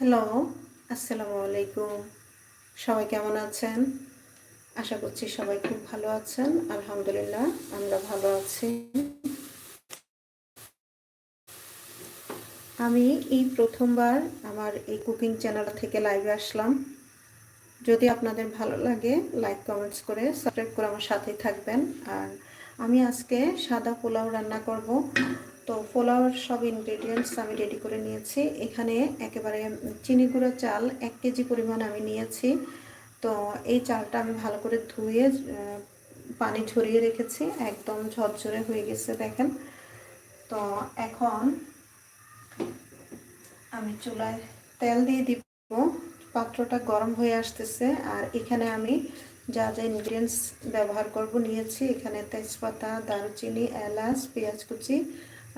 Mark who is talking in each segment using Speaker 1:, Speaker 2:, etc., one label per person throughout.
Speaker 1: Hello আসসালামু আলাইকুম। সবাই কেমন আছেন? আশা করছি সবাই খুব ভালো আছেন। আলহামদুলিল্লাহ, আমরা ভালো আছি। আমি এই প্রথমবার আমার এই কুকিং চ্যানেল থেকে লাইভে আসলাম। যদি আপনাদের ভালো লাগে, লাইক, কমেন্টস করে সাবস্ক্রাইব করে আমার সাথেই থাকবেন। আর আমি আজকে সাদা পোলাও রান্না করব। তো পোলাওয়ের সব ইনগ্রেডিয়েন্টস আমি রেডি করে নিয়েছি। এখানে একেবারে চিনি গুঁড়ো চাল এক কেজি পরিমাণ আমি নিয়েছি। তো এই চালটা আমি ভালো করে ধুয়ে পানি ঝরিয়ে রেখেছি। একদম ঝরঝরে হয়ে গেছে দেখেন। তো এখন আমি চুলায় তেল দিয়ে দিব। পাত্রটা গরম হয়ে আসতেছে। আর এখানে আমি যা যা ইনগ্রিডিয়েন্টস ব্যবহার করব নিয়েছি। এখানে তেজপাতা, দারুচিনি, এলাচ পেঁয়াজ কুচি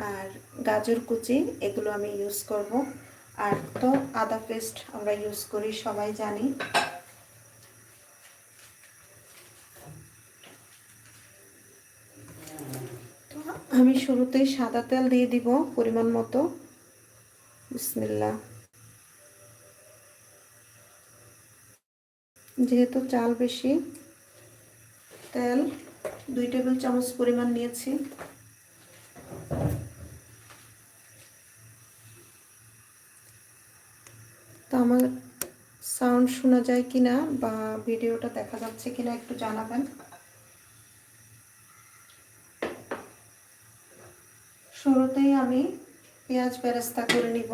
Speaker 1: আর গাজর কুচি, এগুলো আমি ইউজ করব। আর তো আদা পেস্ট আমরা ইউজ করি, সবাই জানি। আমি শুরুতেই সাদা তেল দিয়ে দিব পরিমাণ মতো। বিসমিল্লা যেহেতু চাল বেশি, তেল দুই টেবিল চামচ পরিমাণ নিয়েছি। তো আমার সাউন্ড শোনা যায় কি না বা ভিডিওটা দেখা যাচ্ছে কি না একটু জানাবেন। শুরুতেই আমি পেঁয়াজ বেরেস্তা করে নিব।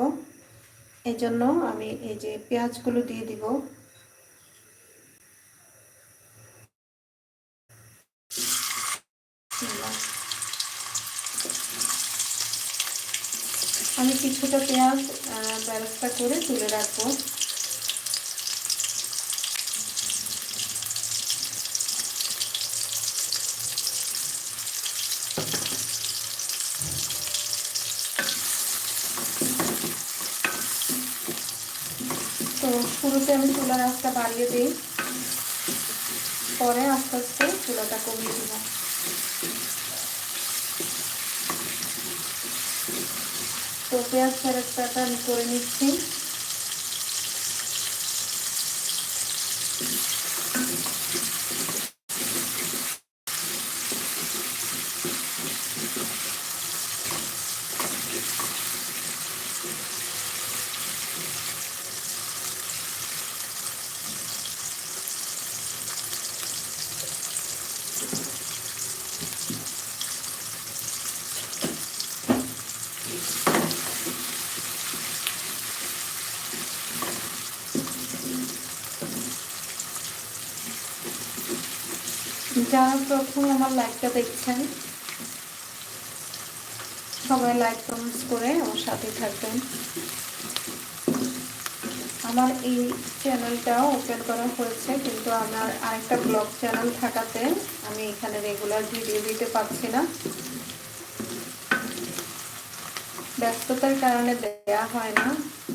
Speaker 1: এই জন্য আমি এই যে পেঁয়াজগুলো দিয়ে দিব। আমি কিছুটা পেঁয়াজ ব্যবস্থা করে তুলে রাখব। তো শুরুতে আমি চুলার আঁচটা বাড়িয়ে দিই। পরে আস্তে আস্তে চুলাটা কমিয়ে দিব। তো পেঁয়াজ ফেরতটা আমি করে নিচ্ছি যারা প্রথম আমার লাইকটা দেখছেন। সবাই লাইক কমেন্টস করে আমার সাথে থাকবেন। আমার এই চ্যানেলটাও ওপেন করা হয়েছে, কিন্তু আমার আরেকটা ব্লগ চ্যানেল থাকাতে আমি এখানে রেগুলার ভিডিও দিতে পারছি না। ব্যস্ততার কারণে দেয়া হয় না।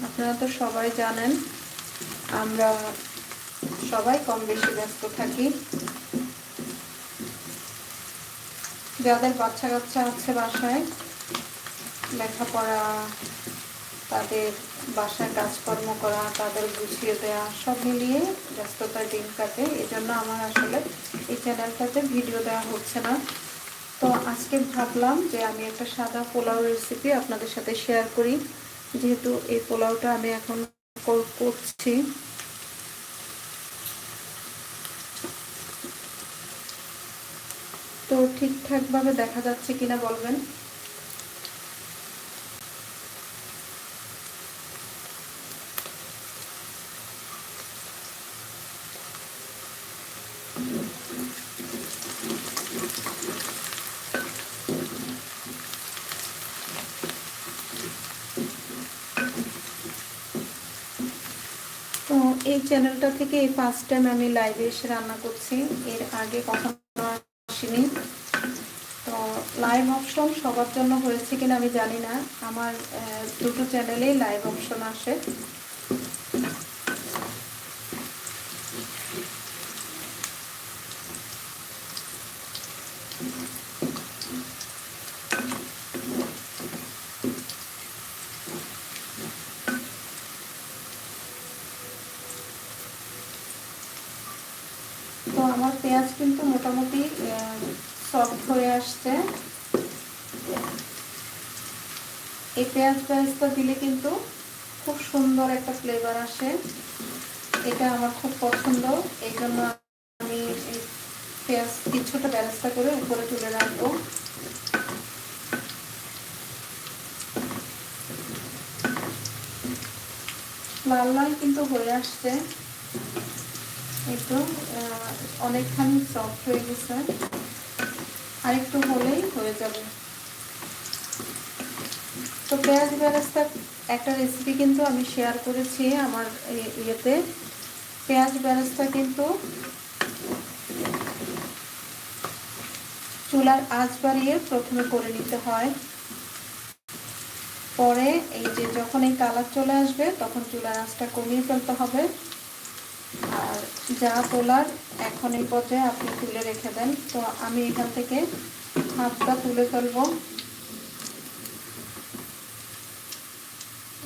Speaker 1: আপনারা তো সবাই জানেন, আমরা সবাই কম বেশি ব্যস্ত থাকি। যাদের বাচ্চা কাচ্চা আছে বাসায়, লেখাপড়া, তাদের বাসায় কাজকর্ম করা, তাদের গুছিয়ে দেওয়া সব মিলিয়ে ব্যস্ততার দিন কাটে। এই জন্য আমার আসলে এই চ্যানেলটাতে ভিডিও দেওয়া হচ্ছে না। তো আজকে ভাবলাম যে আমি একটা সাদা পোলাও রেসিপি আপনাদের সাথে শেয়ার করি। যেহেতু এই পোলাওটা আমি এখন করছি। তো ঠিকঠাকভাবে দেখা যাচ্ছে কিনা বলবেন? এই চ্যানেলটা থেকে এই ফার্স্ট টাইম আমি লাইভে এসে রান্না করছি। এর আগে কখনো লাইভ অপশন সবার জন্য হয়েছে কিনা আমি জানি না। আমার দুটো চ্যানেলেই লাইভ অপশন আসে। তো আমার পেঁয়াজ কিন্তু মোটামুটি সফট হয়ে আসছে। এই পেঁয়াজ পেঁয়াজটা দিলে কিন্তু খুব সুন্দর একটা ফ্লেভার আসে। এটা আমার খুব পছন্দ। এই জন্য আমি পেঁয়াজ কিছুটা ব্যবস্থা করে উপরে তুলে রাখব। লাল লাল কিন্তু হয়ে আসছে। একটু অনেকখানি সফট হয়ে গেছে। আর একটু হলেই হয়ে যাবে। তো পেঁয়াজ বেরেস্তা একটা রেসিপি কিন্তু আমি শেয়ার করেছি আমার ইয়েতে। পেঁয়াজ বেরেস্তা কিন্তু চুলার আঁচ বাড়িয়ে প্রথমে করে নিতে হয়। পরে এই যে যখন এই কালার চলে আসবে, তখন চুলার আঁচটা কমিয়ে ফেলতে হবে। আর যা তোলার এখন এই পর্যায়ে আপনি তুলে রেখে দেন। তো আমি এখান থেকে হাফটা তুলে ফেলব।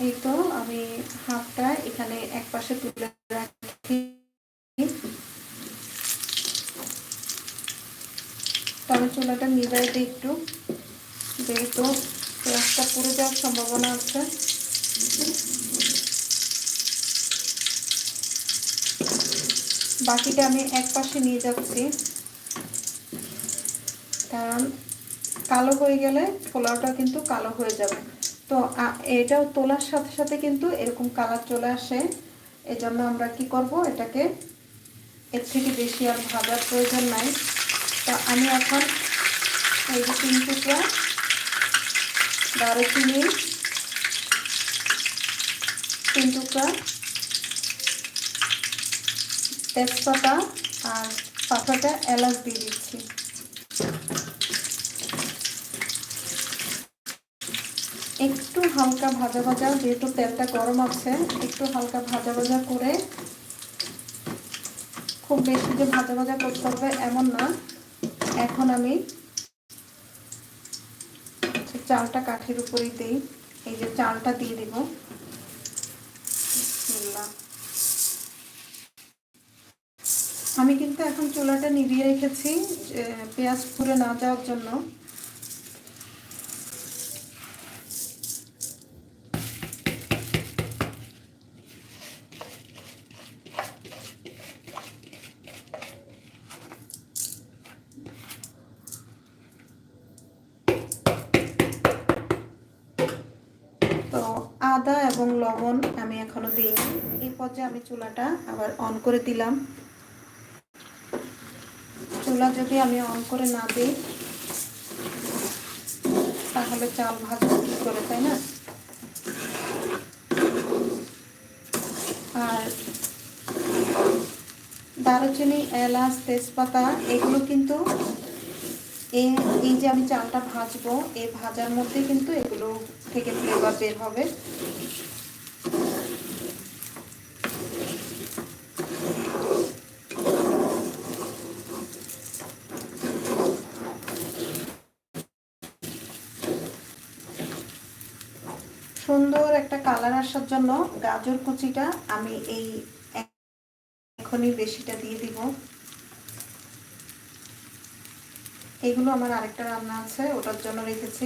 Speaker 1: এই তো আমি হাফটা এখানে এক পাশে তুলে রাখি। তবে চুলাটা নিবাই দিই একটু, যেহেতু পেঁয়াজটা পুড়ে যাওয়ার সম্ভাবনা আছে। বাকিটা আমি এক পাশে নিয়ে যাচ্ছি। কারণ কালো হয়ে গেলে পোলাওটা কিন্তু কালো হয়ে যাবে তো এটাও তোলার সাথে সাথে কিন্তু এরকম কালার চলে আসে। এজন্য আমরা কি করব? এটাকে এর থেকে বেশি আর ভাজার প্রয়োজন নাই। তো আমি এখন এই যে তিন টুকরা দারুচিনি, তিন টুকরা তেজপাতা আর পাতাটা এলাচ দিয়ে দিচ্ছি একটু হালকা ভাজা ভাজা, যেহেতু তেলটা গরম আছে, একটু হালকা ভাজা ভাজা করে খুব বেশি যে ভাজা ভাজা করতে হবে এমন না। এখন আমি চালটা কাঠের উপরেই দিই, এই যে চালটা দিয়ে দিব। আমি কিন্তু এখন চুলাটা নিভিয়ে রেখেছি পেঁয়াজ পুড়ে না যাওয়ার জন্য আদা এবং লবণ আমি এখনও দিইনি। এই পর্যায়ে আমি চুলাটা আবার অন করে দিলাম। চুলা যদি আমি অন করে না দিই, তাহলে চাল ভাজবো কি করে, তাই না? আর দারুচিনি, এলাচ, তেজপাতা, এগুলো কিন্তু এই যে আমি চালটা ভাজবো, এই ভাজার মধ্যে কিন্তু এগুলো থেকে ফ্লেভার বের হবে। সুন্দর একটা কালার আসার জন্য গাজর কুচিটা আমি এই এখনই বেশিটা দিয়ে দিব। এগুলো আমার আরেকটা রান্না আছে, ওটার জন্য রেখেছি।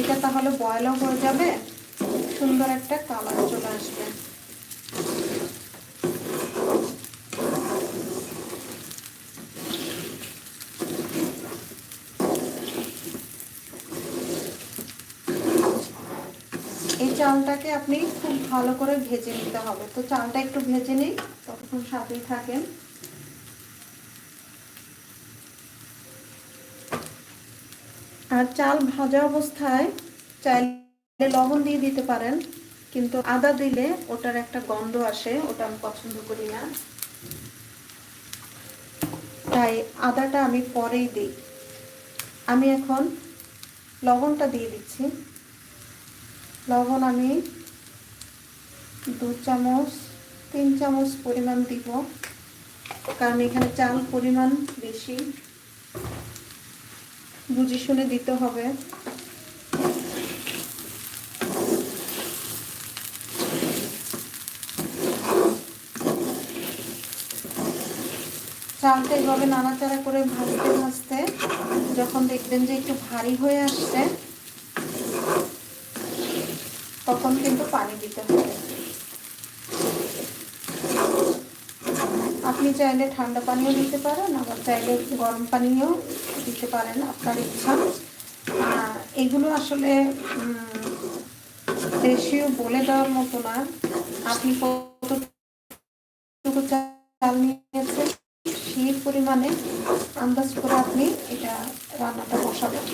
Speaker 1: এটা তাহলে বয়লও হয়ে যাবে, সুন্দর একটা কালার চলে আসবে। চালটাকে আপনি খুব ভালো করে ভেজে নিতে হবে। তো চালটা একটু ভেজে নিই, ততক্ষণ সাথেই থাকেন। আর চাল ভাজা অবস্থায় চাইলে লবণ দিয়ে দিতে পারেন, কিন্তু আদা দিলে ওটার একটা গন্ধ আসে, ওটা আমি পছন্দ করি না। তাই আদাটা আমি পরেই দিই। আমি এখন লবণটা দিয়ে দিচ্ছি। লবণ আমি দু চামচ, তিন চামচ পরিমাণ দিব, কারণ এখানে চাল পরিমাণ বেশি। বুঝে শুনে দিতে হবে। চালটা এভাবে নাড়াচাড়া করে ভাজতে ভাজতে যখন দেখবেন যে একটু ভারী হয়ে আসছে তখন কিন্তু পানি দিতে হবে। আপনি চাইলে ঠান্ডা পানিও দিতে পারেন, আবার চাইলে গরম পানিও দিতে পারেন আপনার ইচ্ছা। এগুলো আসলে রেশিও বলে দেওয়ার মতো না। আপনি কতটুকু চাল নিয়েছেন, সেই পরিমাণে আন্দাজ করে আপনি এটা রান্নাটা বসাবেন।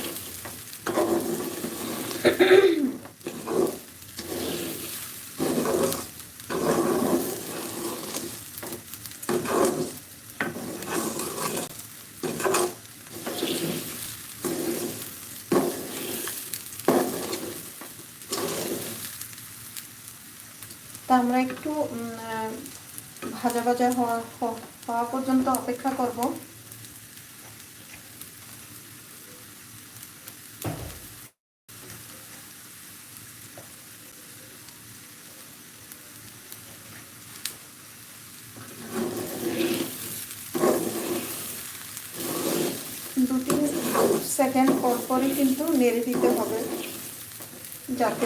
Speaker 1: আমরা একটু ভাজা ভাজা হওয়া হওয়া পর্যন্ত অপেক্ষা করব। দু তিন সেকেন্ড পর পরই কিন্তু নেড়ে দিতে হবে, যাতে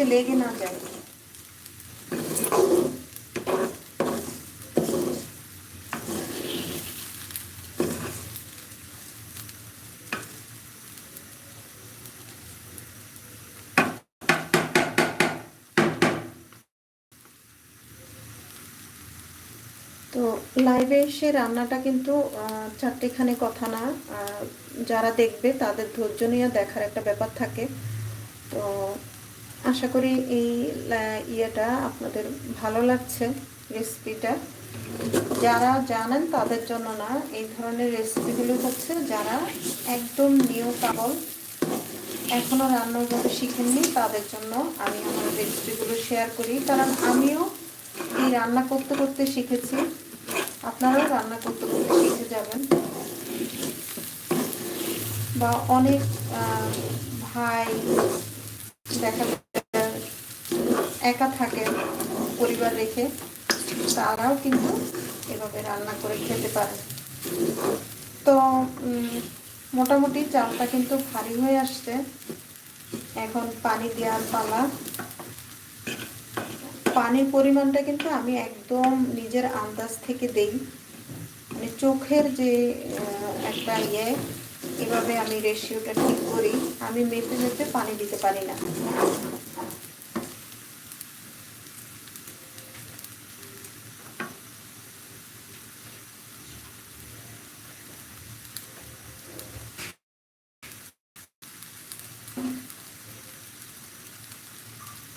Speaker 1: নিচে লেগে না যায় তো লাইভে এসে রান্নাটা কিন্তু চারটেখানে কথা না। যারা দেখবে তাদের ধৈর্য নিয়ে দেখার একটা ব্যাপার থাকে। আশা করি এই ইয়েটা আপনাদের ভালো লাগছে রেসিপিটা যারা জানেন তাদের জন্য না, এই ধরনের রেসিপিগুলো হচ্ছে যারা একদম নিউ কাবল এখনও রান্নাভাবে শিখেননি, তাদের জন্য আমি আমার রেসিপিগুলো শেয়ার করি। কারণ আমিও এই রান্না করতে করতে শিখেছি। আপনারাও রান্না করতে করতে শিখে যাবেন। বা অনেক ভাই দেখা একা থাকে পরিবার রেখে, তারাও কিন্তু এভাবে রান্না করে খেতে পারে। তো মোটামুটি চালটা কিন্তু ভারী হয়ে আসছে। এখন পানি দেওয়ার পালা। পানির পরিমাণটা কিন্তু আমি একদম নিজের আন্দাজ থেকে দেই। মানে চোখের যে একটা ইয়ে এভাবে আমি রেশিওটা ঠিক করি। আমি মেপে মেপে পানি দিতে পারি না।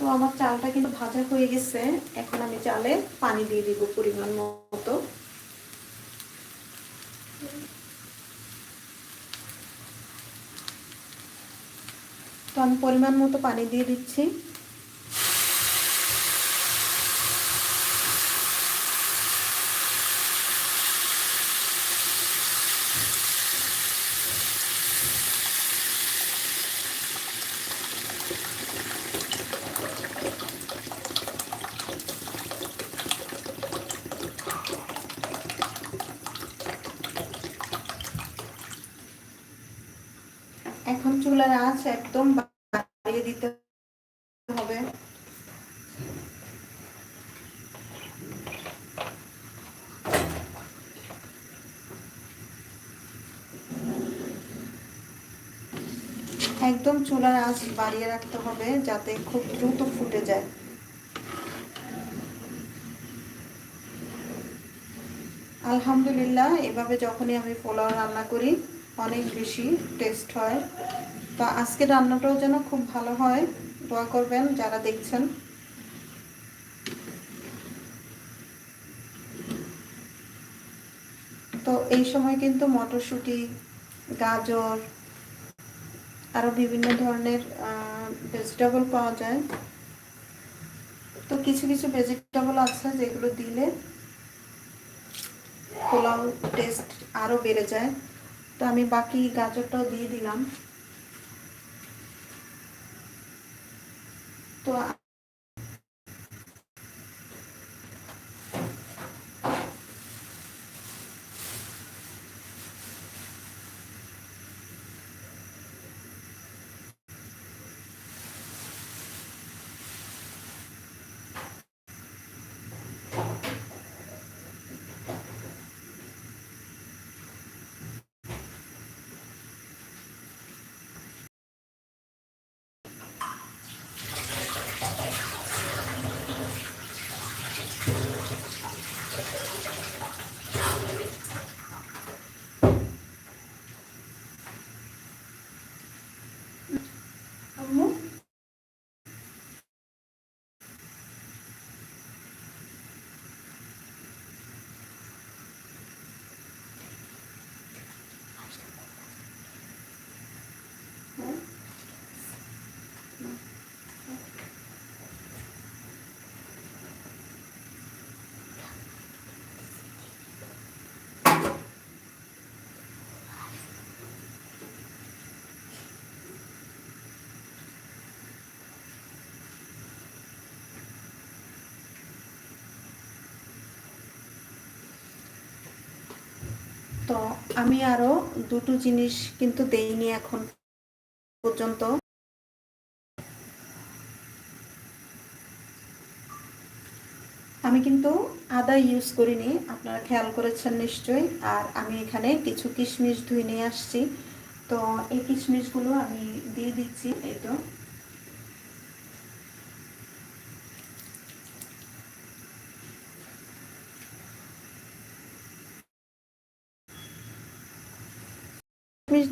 Speaker 1: তো আমার চালটা কিন্তু ভাজা হয়ে গেছে। এখন আমি চালে পানি দিয়ে দিব পরিমাণ মতো। তো আমি পরিমাণ মতো পানি দিয়ে দিচ্ছি এখন চুলার আঁচ একদম বাড়িয়ে দিতে হবে একদম চুলার আঁচ বাড়িয়ে রাখতে হবে যাতে খুব দ্রুত ফুটে যায়। আলহামদুলিল্লাহ, এভাবে যখনই আমি পোলাও রান্না করি, অনেক বেশি টেস্ট হয়। তো আজকে রান্নাটাও যেন খুব ভালো হয়, দোয়া করবেন যারা দেখছেন। তো এই সময় কিন্তু মটরশুঁটি, গাজর আরও বিভিন্ন ধরনের ভেজিটেবল পাওয়া যায়। তো কিছু কিছু ভেজিটেবল আছে যেগুলো দিলে পোলাও টেস্ট আরও বেড়ে যায়। তো আমি বাকি গাজরটাও দিয়ে দিলাম। তো তো আমি আরও দুটো জিনিস কিন্তু দেইনি এখন পর্যন্ত। আমি কিন্তু আদা ইউজ করিনি, আপনারা খেয়াল করেছেন নিশ্চয়ই। আর আমি এখানে কিছু কিশমিশ ধুয়ে নিয়ে আসছি। তো এই কিশমিশগুলো আমি দিয়ে দিচ্ছি, এই তো।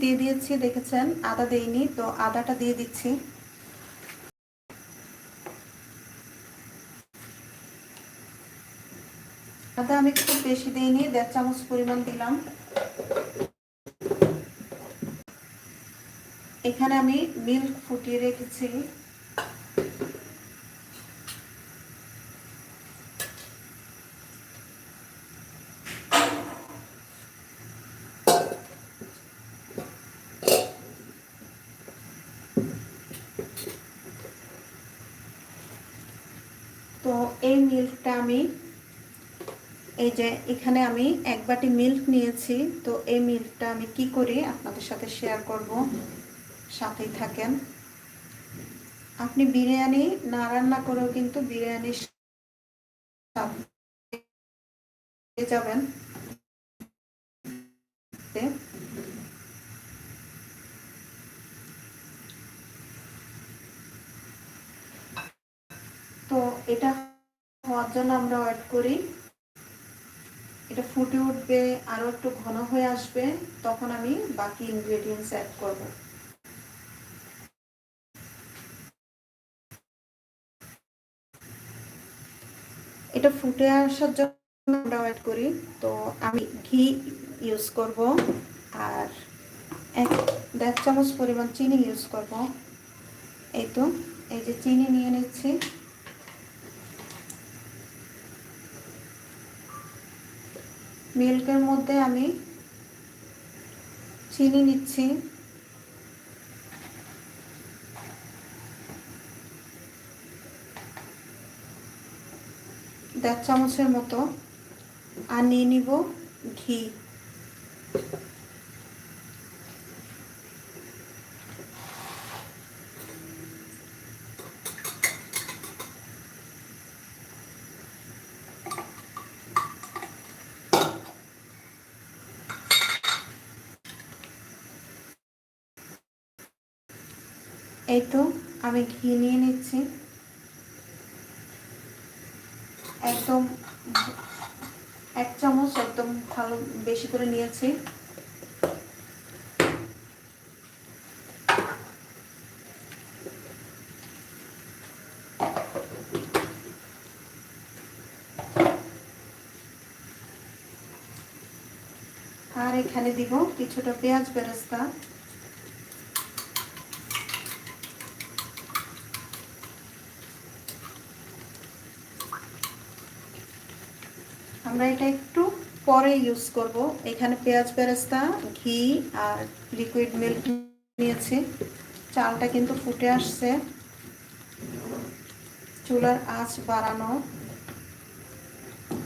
Speaker 1: দিয়ে দিয়েছি, দেখেছেন? আদা দেইনি, তো আদাটা দিয়ে দিচ্ছি। আদা আমি খুব বেশি দিইনি, দেড় চামচ পরিমাণ দিলাম। এখানে আমি মিল্ক ফুটিয়ে রেখেছি তো এই মিল্কটা আমি এই যে এখানে আমি এক বাটি মিল্ক নিয়েছি। তো এই মিল্কটা আমি কি করি আপনাদের সাথে শেয়ার করব। সাথেই থাকেন। আপনি বিরিয়ানি না রান্না করেও কিন্তু বিরিয়ানি যাবেন। তো এটা হওয়ার জন্য আমরা ওয়েট করি। এটা ফুটে উঠবে আরও একটু ঘন হয়ে আসবে, তখন আমি বাকি ইনগ্রেডিয়েন্টস অ্যাড করব। এটা ফুটে আসার জন্য আমরা অ্যাড করি, তো আমি ঘি ইউজ করব, আর এক দেড় চামচ পরিমাণ চিনি ইউজ করব। এই তো, এই যে চিনি নিয়ে নিচ্ছি। মিল্কের মধ্যে আমি চিনি নিচ্ছি। দেড় চামচের মতো। আর নিয়ে নিব ঘি। এই তো, আমি ঘি নিয়ে নিচ্ছি। একদম এক চামচ একদম ভালো বেশি করে নিয়েছি। আর এখানে দিব কিছুটা পেঁয়াজ বেরেস্তা আমরা এটা একটু পরে ইউজ করব। এখানে পেঁয়াজ বেরেস্তা, ঘি আর লিকুইড মিল্ক নিয়েছি। চালটা কিন্তু ফুটে আসছে। চুলার আঁচ বাড়ানো।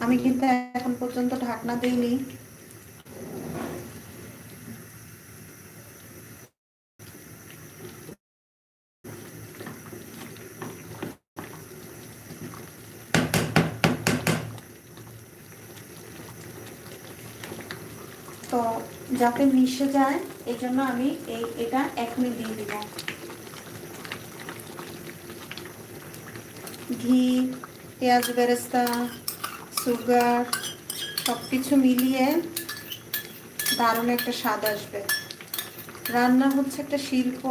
Speaker 1: আমি কিন্তু এখন পর্যন্ত ঢাকনা দিইনি। তো যাতে মিশে যায় এই জন্য আমি এই, এটা এখনই দিয়ে দিব। ঘি, পেঁয়াজ বেরেস্তা, সুগার সব কিছু মিলিয়ে দারুণ একটা স্বাদ আসবে। রান্না হচ্ছে একটা শিল্প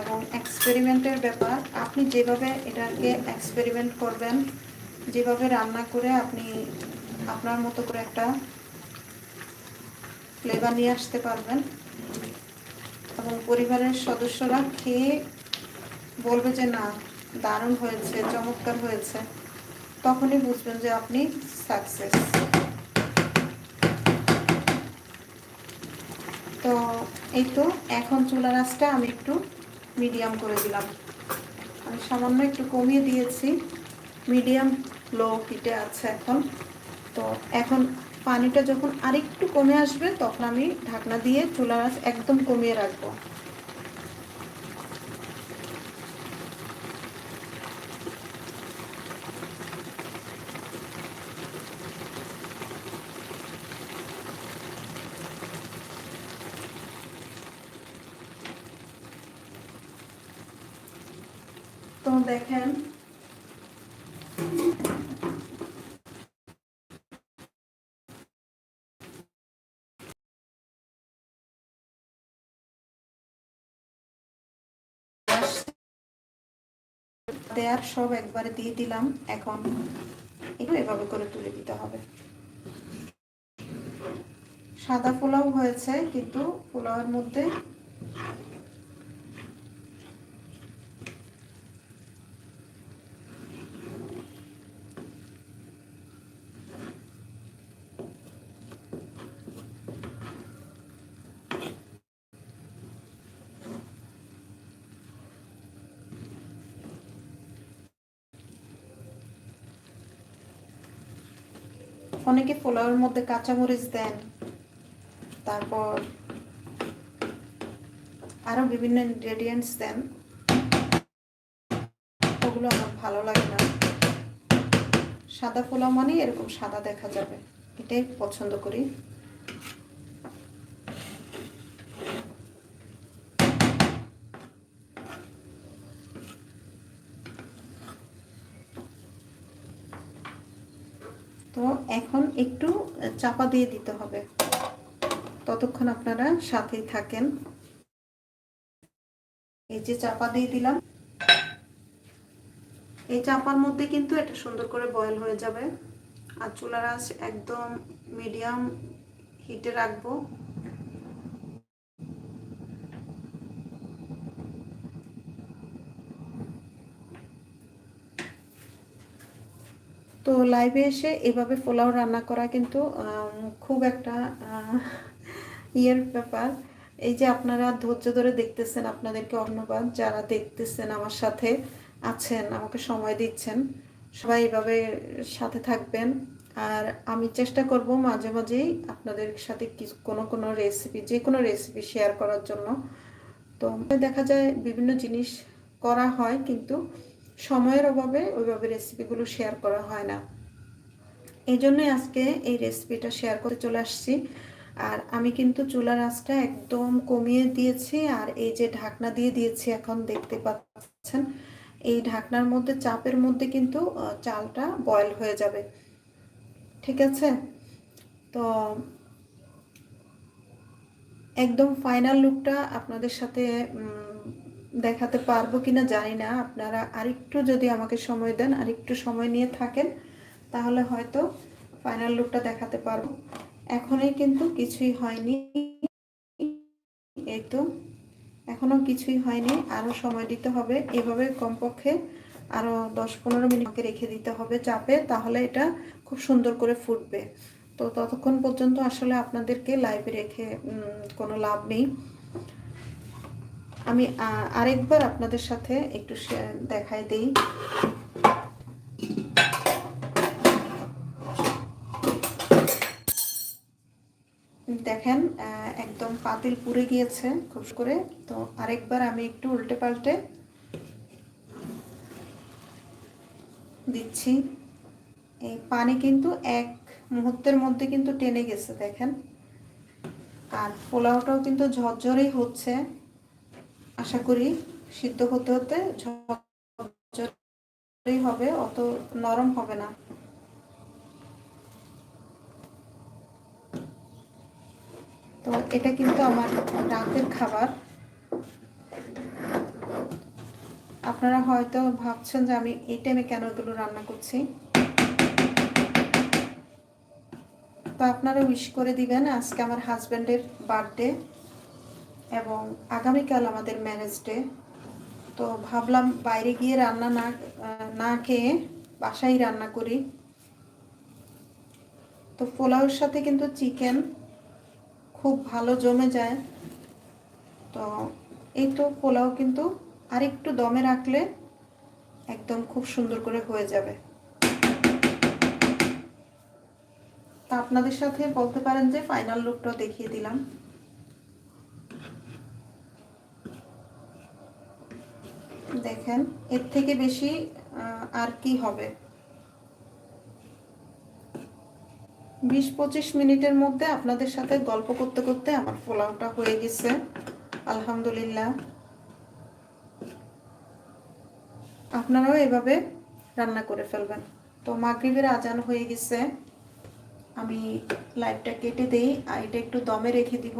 Speaker 1: এবং এক্সপেরিমেন্টের ব্যাপার। আপনি যেভাবে এটাকে এক্সপেরিমেন্ট করবেন, যেভাবে রান্না করে আপনি আপনার মতো করে একটা ফ্লেভার নিয়ে আসতে পারবেন। এবং পরিবারের সদস্যরা খেয়ে বলবে যে, না, দারুণ হয়েছে, চমৎকার হয়েছে। তখনই বুঝবেন যে আপনি সাকসেস তো এই তো, এখন চুলার আঁচটা আমি একটু মিডিয়াম করে দিলাম। আমি সামান্য একটু কমিয়ে দিয়েছি। মিডিয়াম লো হিটে আছে এখন। তো এখন পানিটা যখন আরেকটু কমে আসবে তখন আমি ঢাকনা দিয়ে চুলার আঁচ একদম কমিয়ে রাখব তো দেখেন দেয়ার সব একবারে দিয়ে দিলাম। এখন একটু এভাবে করে তুলে দিতে হবে। সাদা পোলাও হয়েছে, কিন্তু পোলাওয়ের মধ্যে অনেকে পোলাওয়ের মধ্যে কাঁচামরিচ দেন, তারপর আরও বিভিন্ন ইনগ্রেডিয়েন্টস দেন। ওগুলো আমার ভালো লাগে না। সাদা পোলাও মানেই এরকম সাদা দেখা যাবে। এটাই পছন্দ করি। তো এখন একটু চাপা দিয়ে দিতে হবে। ততক্ষণ আপনারা সাথেই থাকেন। এই যে চাপা দিয়ে দিলাম। এই চাপার মধ্যে কিন্তু এটা সুন্দর করে বয়েল হয়ে যাবে। আর চুলার আঁচ একদম মিডিয়াম হিটে রাখব। তো লাইভে এসে এভাবে পোলাও রান্না করা কিন্তু খুব একটা ইয়ের ব্যাপার। এই যে আপনারা ধৈর্য ধরে দেখতেছেন আপনাদেরকে ধন্যবাদ যারা দেখতেছেন আমার সাথে আছেন, আমাকে সময় দিচ্ছেন, সবাই এভাবে সাথে থাকবেন। আর আমি চেষ্টা করব মাঝে মাঝেই আপনাদের সাথে কোনো কোনো রেসিপি যে কোনো রেসিপি শেয়ার করার জন্য। তো দেখা যায় বিভিন্ন জিনিস করা হয়, কিন্তু সময়ের অভাবে ওইভাবে রেসিপিগুলো শেয়ার করা হয় না। এই জন্যই আজকে এই রেসিপিটা শেয়ার করে চলে আসছি। আর আমি কিন্তু চুলার আঁচটা একদম কমিয়ে দিয়েছি আর এই যে ঢাকনা দিয়ে দিয়েছি এখন দেখতে পাচ্ছেন, এই ঢাকনার মধ্যে, চাপের মধ্যে কিন্তু চালটা বয়েল হয়ে যাবে। ঠিক আছে? তো একদম ফাইনাল লুকটা আপনাদের সাথে দেখাতে পারব কিনা জানি না। আপনারা আরেকটু যদি আমাকে সময় দেন, আরেকটু সময় নিয়ে থাকেন, তাহলে হয়তো ফাইনাল লুকটা দেখাতে পারব। এখনই কিন্তু কিছুই হয়নি। এই তো এখনও কিছুই হয়নি। আরও সময় দিতে হবে। এভাবে কমপক্ষে আরও দশ পনেরো মিনিটকে রেখে দিতে হবে চাপে, তাহলে এটা খুব সুন্দর করে ফুটবে। তো ততক্ষণ পর্যন্ত আসলে আপনাদেরকে লাইভে রেখে কোনো লাভ নেই। আমি আরেকবার আপনাদের সাথে একটু দেখাই দিই। দেখেন একদম পাতিল পুড়ে গিয়েছে, খুব করে। তো আরেকবার আমি একটু উল্টে পাল্টে দিচ্ছি। এই পানি কিন্তু এক মুহূর্তের মধ্যে কিন্তু টেনে গেছে, দেখেন। আর পোলাওটাও কিন্তু ঝরঝরেই হচ্ছে। আশা করি সিদ্ধ হতে হতে হবে, অত নরম হবে না। তো এটা কিন্তু আমার রাতের খাবার। আপনারা হয়তো ভাবছেন যে আমি এই টাইমে কেন এগুলো রান্না করছি। তো আপনারা উইশ করে দিবেন, আজকে আমার হাজব্যান্ডের বার্থডে এবং আগামীকাল আমাদের ম্যারেজ ডে তো ভাবলাম বাইরে গিয়ে রান্না না না খেয়ে বাসায় রান্না করি। তো পোলাওর সাথে কিন্তু চিকেন খুব ভালো জমে যায়। তো এই তো পোলাও কিন্তু আরেকটু দমে রাখলে একদম খুব সুন্দর করে হয়ে যাবে। তা আপনাদের সাথে বলতে পারেন যে ফাইনাল লুকটা দেখিয়ে দিলাম। দেখেন, এর থেকে বেশি আর কি হবে? বিশ পঁচিশ মিনিটের মধ্যে আপনাদের সাথে গল্প করতে করতে আমার পোলাওটা হয়ে গেছে। আলহামদুলিল্লাহ। আপনারাও এভাবে রান্না করে ফেলবেন। তো মাগরিবের আজান হয়ে গেছে। আমি লাইটটা কেটে দেই, আর এটা একটু দমে রেখে দিব।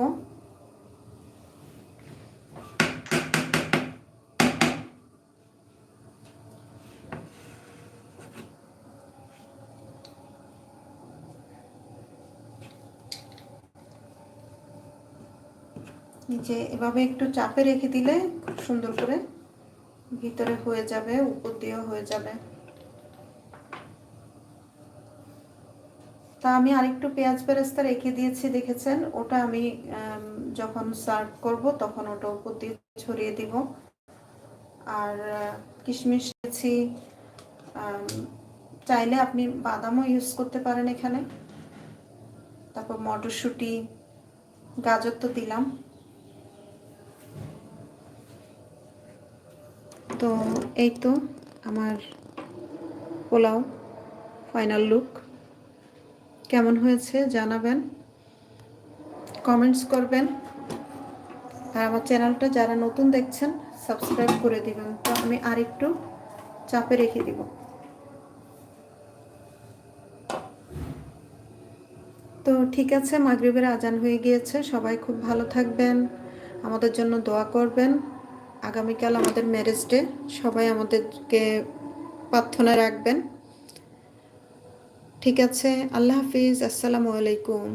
Speaker 1: যে এভাবে একটু চাপে রেখে দিলে খুব সুন্দর করে ভিতরে হয়ে যাবে, উপর দিয়েও হয়ে যাবে। তা আমি আরেকটু পেঁয়াজ বেরেস্তা রেখে দিয়েছি, দেখেছেন? ওটা আমি যখন সার্ভ করব তখন ওটা উপর দিয়ে ছড়িয়ে দিব। আর কিশমিশ দিয়েছি। চাইলে আপনি বাদামও ইউজ করতে পারেন এখানে। তারপর মটরশুঁটি, গাজর তো দিলাম। তো এই তো আমার পোলাও ফাইনাল লুক কেমন হয়েছে জানাবেন? কমেন্টস করবেন। আর আমার চ্যানেলটা যারা নতুন দেখছেন সাবস্ক্রাইব করে দিবেন। তো আমি আরেকটু চাপে রেখে দিব। তো ঠিক আছে, মাগরিবের আজান হয়ে গিয়েছে। সবাই খুব ভালো থাকবেন। আমাদের জন্য দোয়া করবেন। আগামীকাল আমাদের ম্যারেজ ডে সবাই আমাদেরকে প্রার্থনা রাখবেন। ঠিক আছে আল্লাহ হাফিজ আসসালামু আলাইকুম।